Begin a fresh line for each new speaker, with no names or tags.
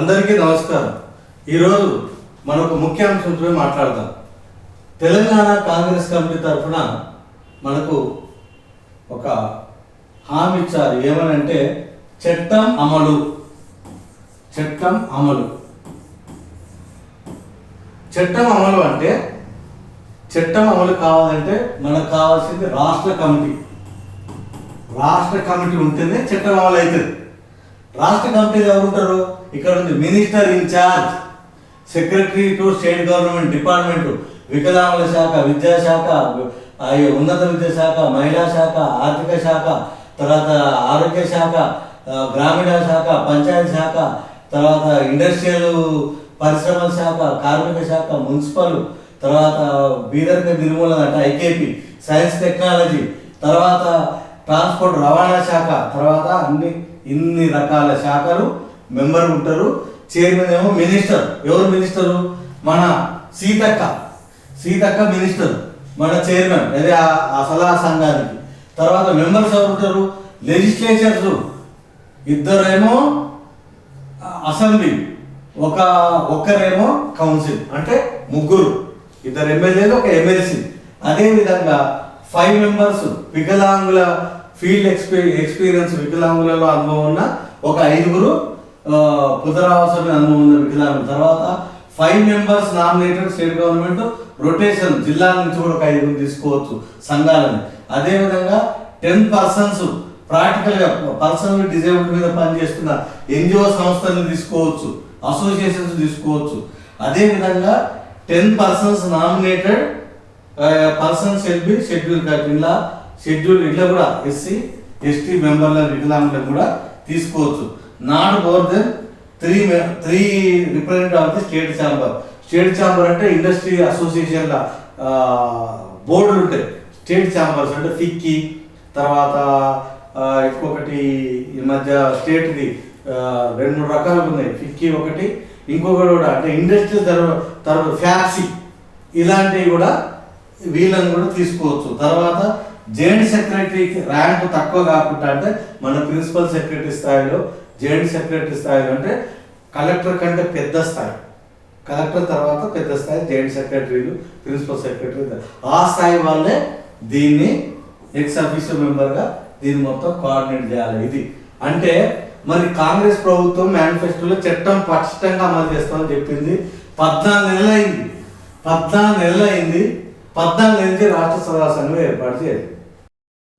అందరికీ నమస్కారం. ఈరోజు మనకు ముఖ్యాంశంపై మాట్లాడదాం. తెలంగాణ కాంగ్రెస్ కమిటీ తరఫున మనకు ఒక హామీ ఇచ్చారు. ఏమనంటే చట్టం అమలు. చట్టం అమలు. చట్టం అమలు అంటే చట్టం అమలు కావాలంటే మనకు కావాల్సింది రాష్ట్ర కమిటీ. రాష్ట్ర కమిటీ ఉంటేనే చట్టం అమలు అవుతుంది రాష్ట్ర కమిటీలు ఎవరు ఉంటారు? ఇక్కడ ఉంది minister in charge secretary to state government department వికలాంగుల శాఖ విద్యాశాఖ ఉన్నత విద్యాశాఖ మహిళా శాఖ ఆర్థిక శాఖ తర్వాత ఆరోగ్య శాఖ గ్రామీణ శాఖ పంచాయతీ శాఖ తర్వాత ఇండస్ట్రియల్ పరిశ్రమల శాఖ కార్మిక శాఖ మున్సిపల్ తర్వాత బీదరిక నిర్మూలన అంటే ఐకేపీ సైన్స్ టెక్నాలజీ తర్వాత ట్రాన్స్పోర్ట్ రవాణా శాఖ తర్వాత అన్ని ఇన్ని రకాల శాఖలు మెంబర్ ఉంటారు చైర్మన్ ఏమో మినిస్టర్. ఎవరు మినిస్టరు? మన సీతక్క. సీతక్క మినిస్టర్ మన చైర్మన్. అదే ఆ- సలహా సంఘానికి. తర్వాత మెంబర్స్ ఎవరు ఉంటారు? లెజిస్లేచర్స్. ఇద్దరేమో అసెంబ్లీ ఒక ఒక్కరేమో కౌన్సిల్ అంటే ముగ్గురు. ఇద్దరు ఎమ్మెల్యేలు ఒక ఎమ్మెల్సీ. అదేవిధంగా ఫైవ్ మెంబర్స్ వికలాంగుల ఫీల్డ్ ఎక్స్పీ ఎక్స్పీరియన్స్ వికలాంగులలో అనుభవం ఉన్న ఒక ఐదుగురు పునరావాసమే అనుభవం ఉన్న తర్వాత five members nominated state government rotation జిల్లాల నుంచి కూడా ఒక ఐదుగురు తీసుకోవచ్చు సంఘాలని. అదేవిధంగా ten persons practical person disable మీద పనిచేస్తున్న ఎన్జిఓ సంస్థలను తీసుకోవచ్చు అసోసియేషన్స్ తీసుకోవచ్చు. అదేవిధంగా ten persons nominated person shall be schedule ఇలా షెడ్యూల్ ఇట్లా కూడా ఎస్సీ ఎస్టీ మెంబర్ల వికలాంగులకు కూడా తీసుకోవచ్చు. Not more than three three representative of the state chamber. State chamber అంటే ఇండస్ట్రీ అసోసియేషన్ల బోర్డులు ఉంటాయి. స్టేట్ ఛాంబర్స్ అంటే ఫిక్కి తర్వాత ఇంకొకటి ఈ మధ్య స్టేట్ది రెండు మూడు రకాలు ఉన్నాయి. ఫిక్కి ఒకటి ఇంకొకటి కూడా. అంటే ఇండస్ట్రీ తర్వాత తర్వాత ఫ్యాక్సీ ఇలాంటివి కూడా వీళ్ళని కూడా తీసుకోవచ్చు. తర్వాత జాయింట్ సెక్రటరీకి ర్యాంక్ తక్కువ కాకుండా అంటే మన ప్రిన్సిపల్ సెక్రటరీ స్థాయిలో జాయింట్ సెక్రటరీ స్థాయిలో అంటే కలెక్టర్ కంటే పెద్ద స్థాయి. కలెక్టర్ తర్వాత పెద్ద స్థాయి జాయింట్ సెక్రటరీలు ప్రిన్సిపల్ సెక్రటరీ ఆ స్థాయి వాళ్ళే దీన్ని ఎక్స్ అఫీషియల్ మెంబర్గా దీన్ని మొత్తం కోఆర్డినేట్ చేయాలి. ఇది అంటే మరి కాంగ్రెస్ ప్రభుత్వం మేనిఫెస్టోలో చట్టం పటిష్టంగా అమలు చేస్తామని చెప్పింది. పద్నాలుగు నెలలు అయింది పద్నాలుగు నెలలు అయింది పద్నాలుగు నుంచి రాష్ట్ర సభా సంఘం ఏర్పాటు చేయాలి